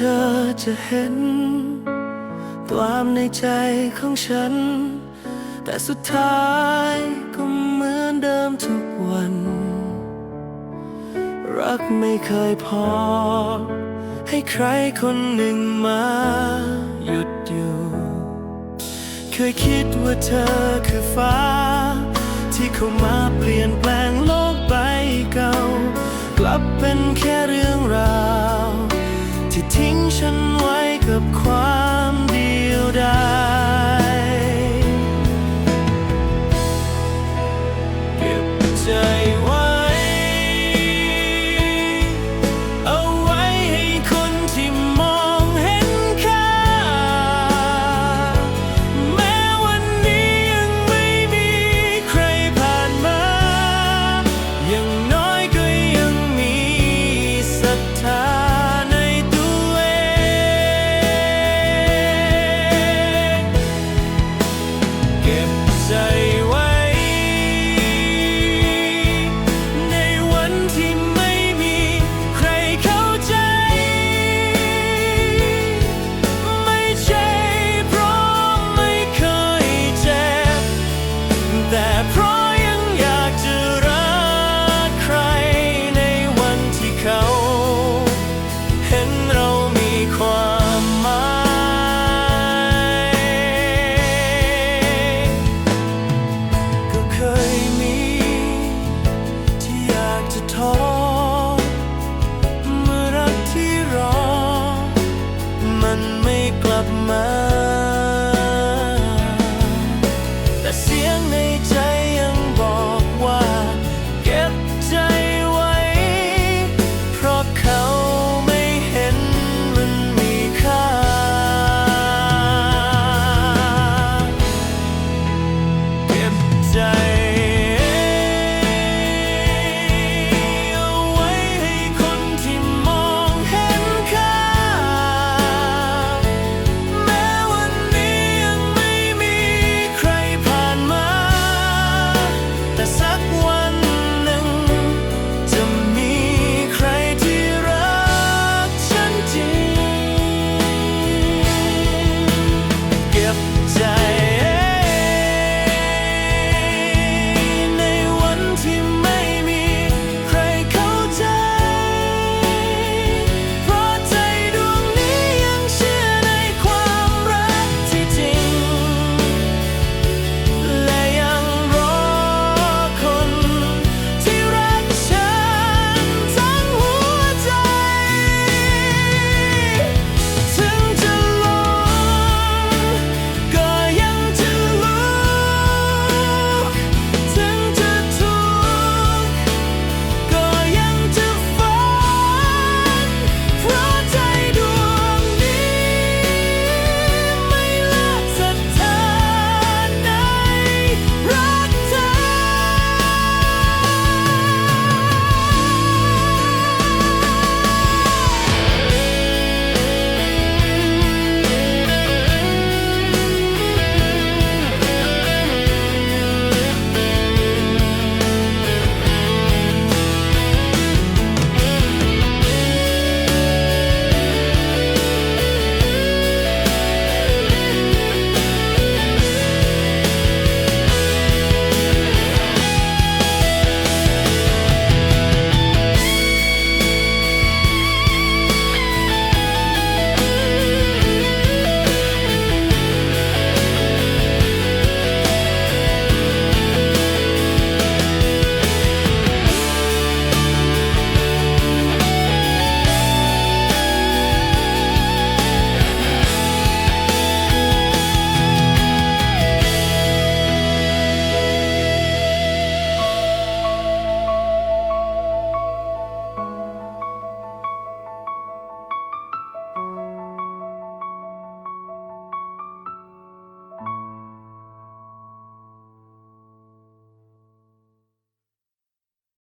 เธอจะเห็น ความในใจของฉัน แต่สุดท้ายก็เหมือนเดิมทุกวัน รักไม่เคยพอ ให้ใครคนหนึ่งมาหยุดอยู่ เคยคิดว่าเธอคือฟ้าที่เข้ามา up quiet.